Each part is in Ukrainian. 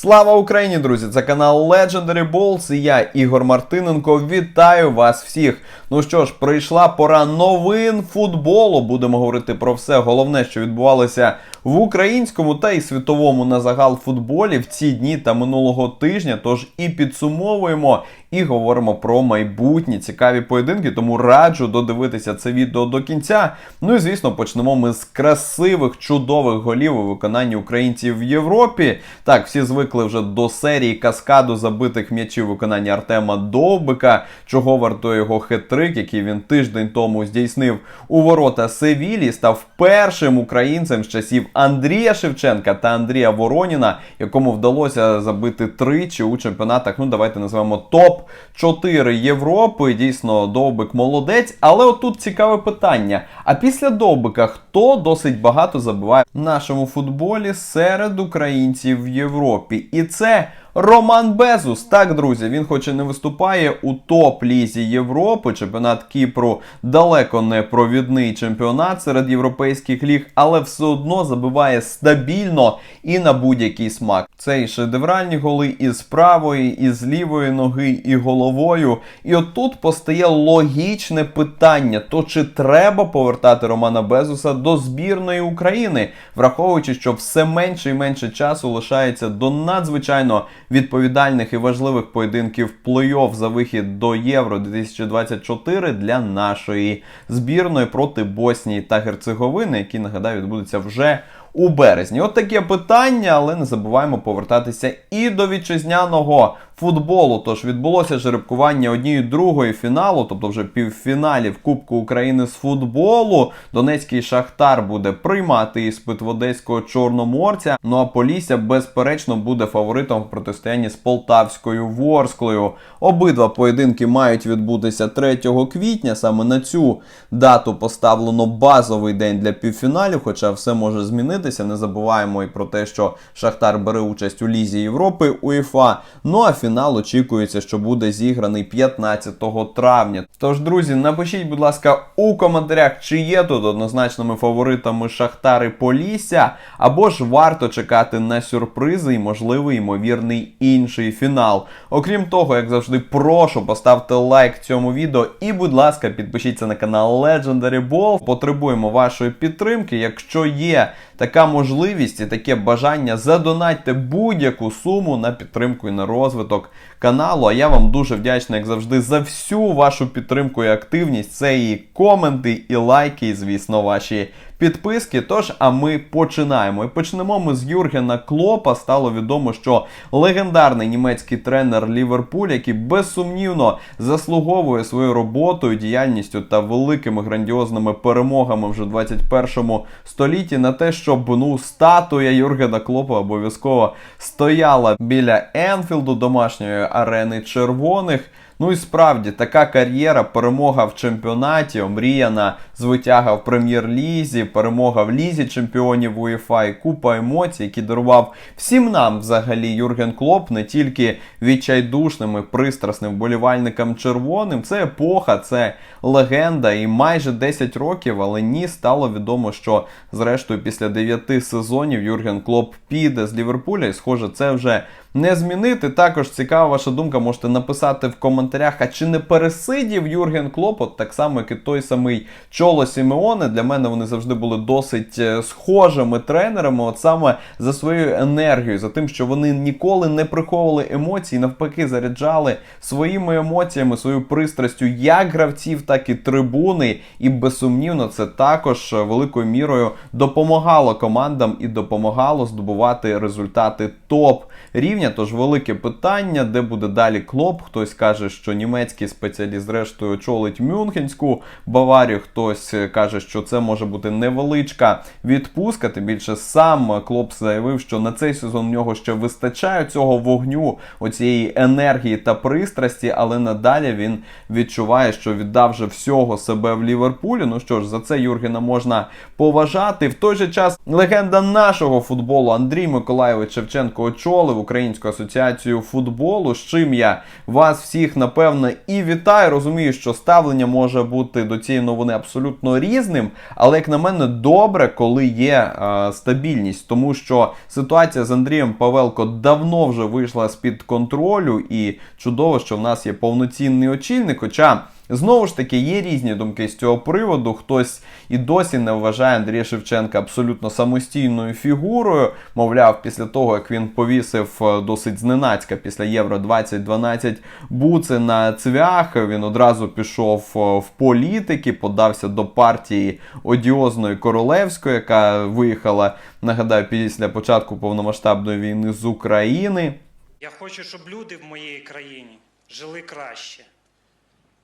Слава Україні, друзі! Це канал Legendary Balls і я, Ігор Мартиненко. Вітаю вас всіх. Ну що ж, прийшла пора новин футболу. Будемо говорити про все головне, що відбувалося в українському та й світовому на загал футболі в ці дні та минулого тижня. Тож і підсумовуємо і говоримо про майбутні цікаві поєдинки. Тому раджу додивитися це відео до кінця. Ну і звісно, почнемо ми з красивих, чудових голів у виконанні українців в Європі. Так, всі звикли вже до серії каскаду забитих м'ячів виконання Артема Довбика, чого вартує його хитрик, який він тиждень тому здійснив у ворота Севілі, став першим українцем з часів Андрія Шевченка та Андрія Вороніна, якому вдалося забити тричі у чемпіонатах. Ну, давайте називаємо топ 4 Європи. Дійсно, Довбик молодець. Але отут цікаве питання: а після Довбика хто досить багато забиває в нашому футболі серед українців в Європі? І це. Роман Безус, так, друзі, він хоч і не виступає у топ-лізі Європи. Чемпіонат Кіпру далеко не провідний чемпіонат серед європейських ліг, але все одно забиває стабільно і на будь-який смак. Це і шедевральні голи і з правої, і з лівої ноги, і головою. І отут постає логічне питання: то чи треба повертати Романа Безуса до збірної України, враховуючи, що все менше і менше часу лишається до надзвичайно відповідальних і важливих поєдинків плей-офф за вихід до Євро 2024 для нашої збірної проти Боснії та Герцеговини, які нагадаю відбудуться вже у березні. От таке питання, але не забуваємо повертатися і до вітчизняного футболу. Тож відбулося жеребкування однієї другої фіналу, тобто вже півфіналів Кубку України з футболу. Донецький Шахтар буде приймати іспит в одеського Чорноморця. Ну а Полісся, безперечно, буде фаворитом в протистоянні з Полтавською Ворсклою. Обидва поєдинки мають відбутися 3 квітня. Саме на цю дату поставлено базовий день для півфіналів, хоча все може змінитися. Не забуваємо і про те, що Шахтар бере участь у Лізі Європи УЄФА. Ну а фінал очікується, що буде зіграний 15 травня. Тож, друзі, напишіть, будь ласка, у коментарях, чи є тут однозначними фаворитами Шахтар і Полісся, або ж варто чекати на сюрпризи і можливий ймовірний інший фінал. Окрім того, як завжди, прошу поставте лайк цьому відео і, будь ласка, підпишіться на канал Legendary Ball. Потребуємо вашої підтримки. Якщо є така можливість і таке бажання, задонатьте будь-яку суму на підтримку і на розвиток каналу. А я вам дуже вдячний, як завжди, за всю вашу підтримку і активність. Це і коменти, і лайки, і, звісно, ваші підписки. Тож, а ми починаємо. І почнемо ми з Юргена Клопа. Стало відомо, що легендарний німецький тренер Ліверпуль, який безсумнівно заслуговує своєю роботою, діяльністю та великими грандіозними перемогами вже в 21 столітті на те, щоб ну статуя Юргена Клопа обов'язково стояла біля Енфілду, домашньої арени червоних. Ну і справді така кар'єра, перемога в чемпіонаті, омріяна звитяга в прем'єр-лізі, перемога в лізі чемпіонів УЄФА і купа емоцій, які дарував всім нам взагалі Юрген Клоп, не тільки відчайдушним і пристрасним вболівальникам червоним. Це епоха, це легенда. І майже 10 років, але ні, стало відомо, що зрештою після 9 сезонів Юрген Клоп піде з Ліверпуля, і схоже, це вже не змінити. Також цікава ваша думка, можете написати в коментарях, а чи не пересидів Юрген Клоп, от так само, як і той самий Чоло Сімеоне. Для мене вони завжди були досить е, схожими тренерами, от саме за своєю енергією, за тим, що вони ніколи не приховували емоції, навпаки, заряджали своїми емоціями, своєю пристрастю як гравців, так і трибуни. І безсумнівно це також великою мірою допомагало командам і допомагало здобувати результати топ рівня. Тож велике питання, де буде далі клоп. Хтось каже, що німецький спеціаліст, зрештою, очолить Мюнхенську Баварію. Хтось каже, що це може бути невеличка відпустка. Тим більше сам клоп заявив, що на цей сезон в нього ще вистачає цього вогню, оцієї енергії та пристрасті, але надалі він відчуває, що віддав вже всього себе в Ліверпулі. Ну що ж, за це Юргена можна поважати. В той же час легенда нашого футболу Андрій Миколайович Шевченко очолив Українську асоціацію футболу. З чим я вас всіх напевне, і вітаю. Розумію, що ставлення може бути до цієї новини абсолютно різним, але як на мене, добре, коли є е, стабільність, тому що ситуація з Андрієм Павелко давно вже вийшла з під контролю, і чудово, що в нас є повноцінний очільник. Хоча Знову ж таки, є різні думки з цього приводу. Хтось і досі не вважає Андрія Шевченка абсолютно самостійною фігурою. Мовляв, після того, як він повісив е, досить зненацька після Євро 2012 буци на цвях, він одразу пішов е, в політики, подався до партії одіозної королевської, яка виїхала, нагадаю, після початку повномасштабної війни з України. Я хочу, щоб люди в моїй країні жили краще,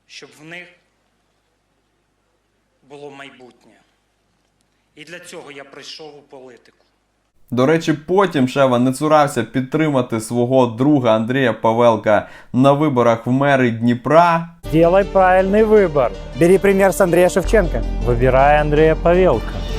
щоб в них було майбутнє. І для цього я прийшов у політику. До речі, потім Шева не цурався підтримати свого друга Андрія Павелка на виборах в мери Дніпра. Делай правильный выбор. Бери пример с Андрея Шевченко. Выбирай Андрея Павелка.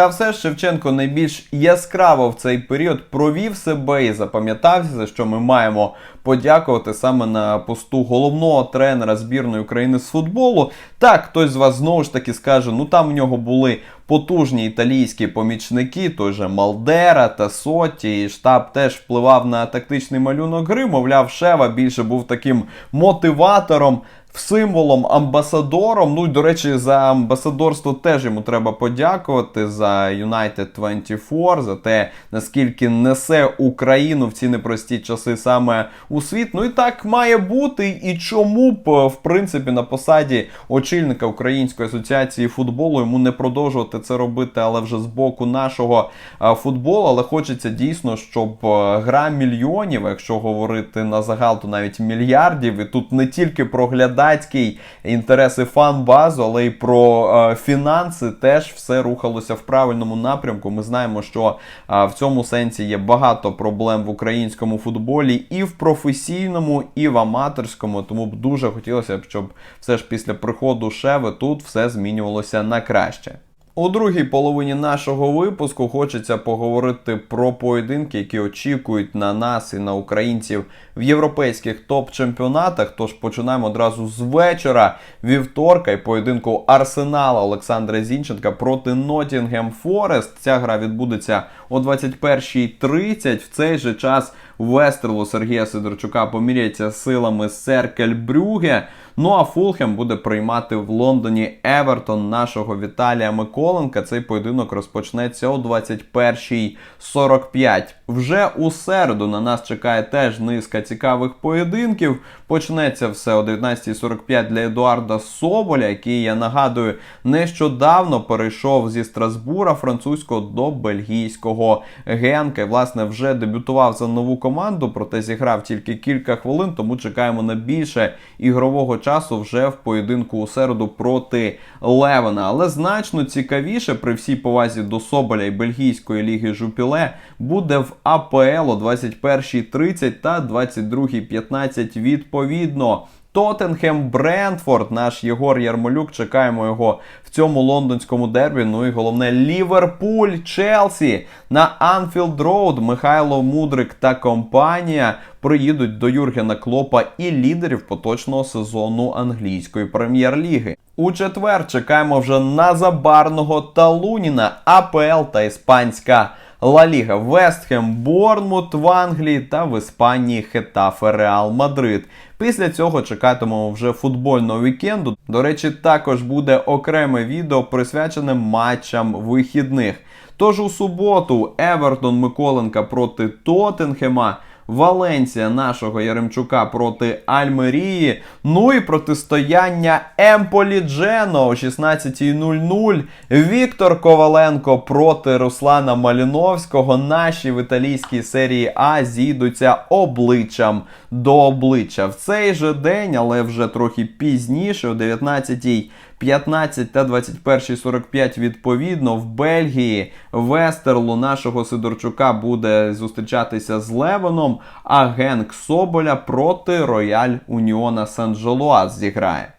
Та все ж Шевченко найбільш яскраво в цей період провів себе і запам'ятався, за що ми маємо подякувати саме на посту головного тренера збірної України з футболу. Так, хтось з вас знову ж таки скаже, ну там в нього були потужні італійські помічники, той же Малдера та Соті, і штаб теж впливав на тактичний малюнок гри. Мовляв, Шева більше був таким мотиватором символом, амбасадором. Ну і до речі, за амбасадорство теж йому треба подякувати за United 24, за те, наскільки несе Україну в ці непрості часи саме у світ. Ну і так має бути. І чому б, в принципі, на посаді очільника Української асоціації футболу йому не продовжувати це робити, але вже з боку нашого футболу. Але хочеться дійсно, щоб гра мільйонів, якщо говорити на загал, то навіть мільярдів. І тут не тільки про глядацький інтереси фан-базу, але й про е, фінанси теж все рухалося в правильному напрямку. Ми знаємо, що е, в цьому сенсі є багато проблем в українському футболі і в професійному, і в аматорському. Тому б дуже хотілося б, щоб все ж після приходу Шеви тут все змінювалося на краще. У другій половині нашого випуску хочеться поговорити про поєдинки, які очікують на нас і на українців в європейських топ-чемпіонатах. Тож починаємо одразу з вечора вівторка і поєдинку Арсенала Олександра Зінченка проти Нотінгем Форест. Ця гра відбудеться о 21.30. В цей же час Вестерлу Сергія Сидорчука поміряється силами Серкель Брюге. Ну а Фулхем буде приймати в Лондоні Евертон нашого Віталія Миколенка. Цей поєдинок розпочнеться о 21.45. Вже у середу на нас чекає теж низка цікавих поєдинків. Почнеться все о 19.45 для Едуарда Соболя, який, я нагадую, нещодавно перейшов зі Страсбура французького до бельгійського Генка. І, власне, вже дебютував за нову команду, проте зіграв тільки кілька хвилин, тому чекаємо на більше ігрового часу вже в поєдинку у середу проти Левена. Але значно цікавіше при всій повазі до Соболя і бельгійської ліги Жупіле буде в АПЛ о 21.30 та 22.15 відповідно. Тоттенхем Брентфорд, наш Єгор Ярмолюк. Чекаємо його в цьому лондонському дербі. Ну і головне Ліверпуль, Челсі на Анфілд Роуд. Михайло Мудрик та компанія приїдуть до Юргена Клопа і лідерів поточного сезону англійської прем'єр-ліги. У четвер чекаємо вже на забарного Талуніна, АПЛ та іспанська. Ла Ліга Вестхем, Борнмут в Англії та в Іспанії Хетафе Реал Мадрид. Після цього чекатимемо вже футбольного вікенду. До речі, також буде окреме відео присвячене матчам вихідних. Тож у суботу Евертон Миколенка проти Тоттенхема. Валенсія нашого Яремчука проти Альмерії. Ну і протистояння Емполі Джено о 16.00. Віктор Коваленко проти Руслана Маліновського. Наші в італійській серії А зійдуться обличчям до обличчя. В цей же день, але вже трохи пізніше, о 19.00 15 та 21.45 відповідно в Бельгії Вестерлу нашого Сидорчука буде зустрічатися з Левеном, а Генк Соболя проти Рояль Уніона Сан-Джолуаз зіграє.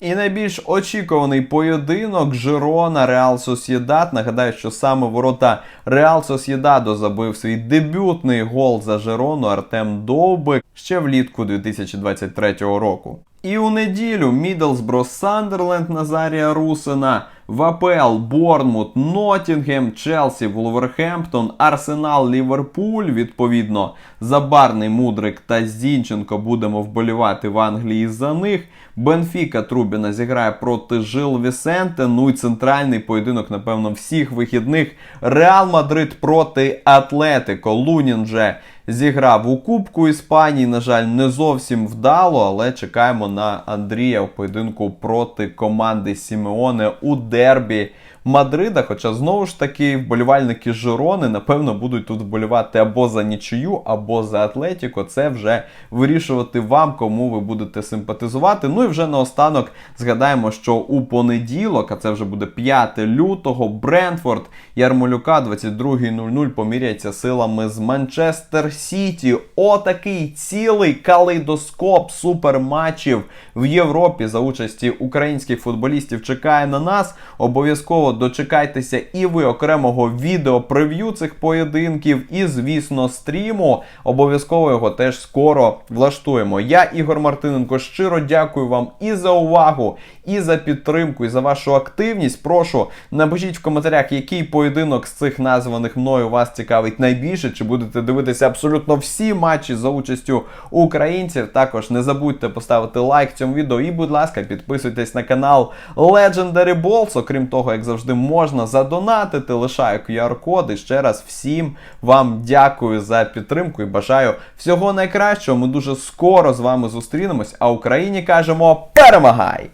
І найбільш очікуваний поєдинок Жирона Реал Сосєдат. Нагадаю, що саме ворота Реал Сосєдадо забив свій дебютний гол за Жирону Артем Довбик ще влітку 2023 року. І у неділю Мідлсбро Сандерленд Назарія Русина, в АПЛ Борнмут, Ноттінгем, Челсі, Вулверхемптон, Арсенал, Ліверпуль. Відповідно, Забарний Мудрик та Зінченко будемо вболівати в Англії за них. Бенфіка Трубіна зіграє проти Жил Вісенте. Ну і центральний поєдинок, напевно, всіх вихідних. Реал Мадрид проти Атлетико. Лунін же зіграв у Кубку Іспанії. На жаль, не зовсім вдало, але чекаємо на Андрія в поєдинку проти команди Сімеоне у дербі. Мадрида, хоча знову ж таки вболівальники Жирони, напевно, будуть тут вболівати або за нічию, або за Атлетіко. Це вже вирішувати вам, кому ви будете симпатизувати. Ну і вже наостанок згадаємо, що у понеділок, а це вже буде 5 лютого, Брентфорд Ярмолюка 22.00 поміряється силами з Манчестер Сіті. Отакий цілий калейдоскоп суперматчів в Європі за участі українських футболістів чекає на нас. Обов'язково дочекайтеся і ви окремого відео прев'ю цих поєдинків, і, звісно, стріму. Обов'язково його теж скоро влаштуємо. Я, Ігор Мартиненко, щиро дякую вам і за увагу, і за підтримку, і за вашу активність. Прошу напишіть в коментарях, який поєдинок з цих названих мною вас цікавить найбільше. Чи будете дивитися абсолютно всі матчі за участю українців? Також не забудьте поставити лайк цьому відео. І, будь ласка, підписуйтесь на канал Legendary Balls. Окрім того, як завжди, можна задонатити. Лишаю QR-код. І ще раз всім вам дякую за підтримку і бажаю всього найкращого. Ми дуже скоро з вами зустрінемось. А Україні кажемо перемагай!